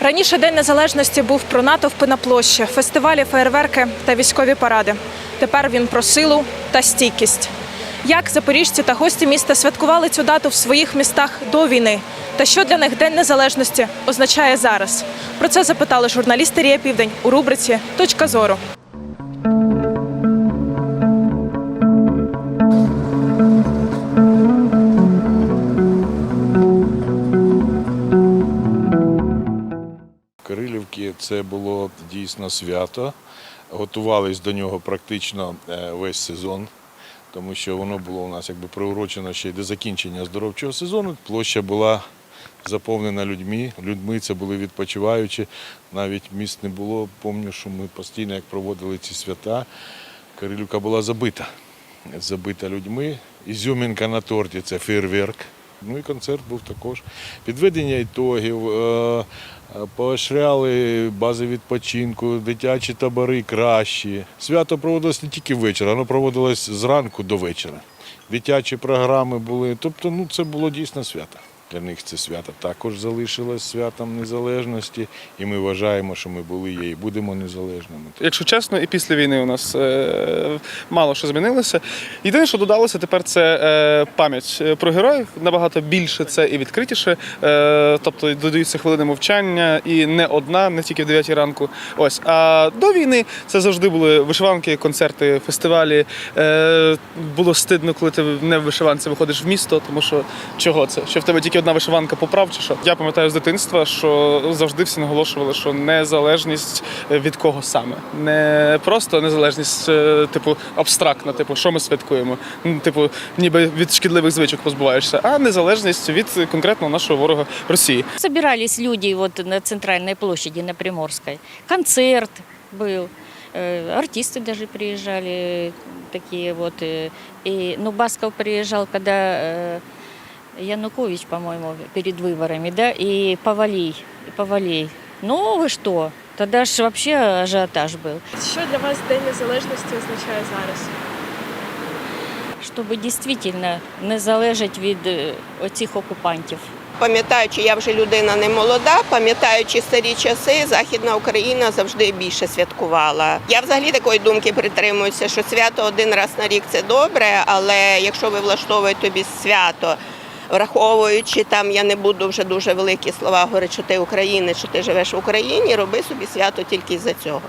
Раніше День Незалежності був про натовпи на площі, фестивалі, феєрверки та військові паради. Тепер він про силу та стійкість. Як запоріжці та гості міста святкували цю дату в своїх містах до війни? Та що для них День Незалежності означає зараз? Про це запитали журналісти Рія Південь у рубриці Точка зору. Кирилівки це було дійсно свято. Готувались до нього практично е, весь сезон, тому що воно було у нас якби приурочено ще й до закінчення здоровчого сезону. Площа була заповнена людьми. Людьми це були відпочиваючі. Навіть міст не було. Пам'ятаю, що ми постійно, як проводили ці свята, Кирилівка була забита. Забита людьми. Ізюмінка на торті це фейерверк. Ну і концерт був також. Підведення ітогів, е, поощряли бази відпочинку, дитячі табори кращі. Свято проводилось не тільки ввечері, воно проводилось зранку до вечора. Дитячі програми були. Тобто, ну це було дійсно свято. Для них це свято також залишилось святом незалежності, і ми вважаємо, що ми були є і будемо незалежними. Якщо чесно, і після війни у нас е, мало що змінилося. Єдине, що додалося тепер, це е, пам'ять про героїв. Набагато більше це і відкритіше. Е, тобто додаються хвилини мовчання, і не одна, не тільки в 9 ранку. Ось. А до війни це завжди були вишиванки, концерти, фестивалі. Е, було стидно, коли ти не в вишиванці виходиш в місто, тому що чого це? Що в тебе тільки одна вишиванка поправ чи що? Я пам'ятаю з дитинства, що завжди всі наголошували, що незалежність від кого саме. Не просто незалежність, е, типу, абстрактна, типу, що ми святкуємо. Ну, Типу, ніби від шкідливих звичок позбуваєшся, а незалежність від конкретного нашого ворога Росії. Собирались люди вот на центральной площади, на Приморской. Концерт был, э, артисты даже приезжали такие вот. э, И, ну, Басков приезжал, когда э, Янукович, по-моему, перед выборами, да, и Павалий, и Павалей. Ну, вы что? Тогда ж вообще ажиотаж был. Що для вас День Незалежності означає зараз? Щоб дійсно не залежати від е, оцих окупантів. Пам'ятаючи, я вже людина не молода, пам'ятаючи старі часи, Західна Україна завжди більше святкувала. Я взагалі такої думки притримуюся, що свято один раз на рік це добре, але якщо ви влаштовуєте тобі свято, враховуючи там, я не буду вже дуже великі слова говорити, що ти українець, що ти живеш в Україні, роби собі свято тільки з-за цього.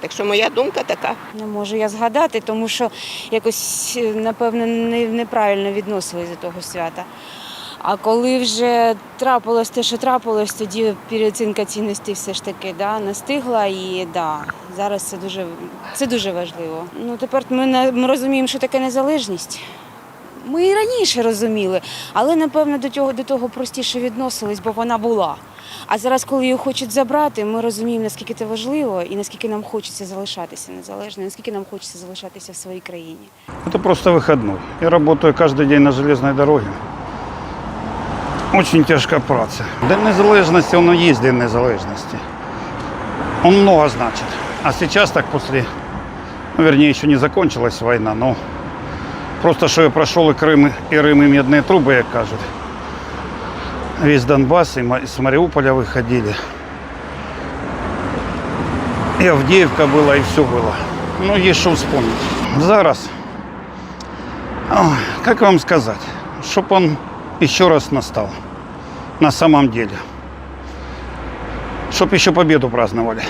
Так що моя думка така. Не можу я згадати, тому що якось, е, напевно, неправильно відносились до того свята. А коли вже трапилось те, що трапилось, тоді переоцінка цінностей все ж таки да, настигла. І да, зараз це дуже, це дуже важливо. Ну, тепер ми, ми розуміємо, що таке незалежність Ми і раніше розуміли, але напевно до того, до того простіше відносились, бо вона була. А зараз, коли її хочуть забрати, ми розуміємо, наскільки це важливо і наскільки нам хочеться залишатися незалежною, наскільки нам хочеться залишатися в своїй країні. Это просто выходной. Я работаю каждый день на железной дороге. Очень тяжка праця. День незалежності, воно є День незалежності. Он много значит. А сейчас так после, ну, вернее, еще не закончилась война, но Просто що я пройшов і Крим, і Рим, і Медні труби, як кажуть. Весь Донбас, і з Маріуполя виходили. І Авдіївка була, і все було. Ну, є що вспомнити. Зараз, як вам сказати, щоб він ще раз настав. На самом деле. Щоб ще победу праздновали.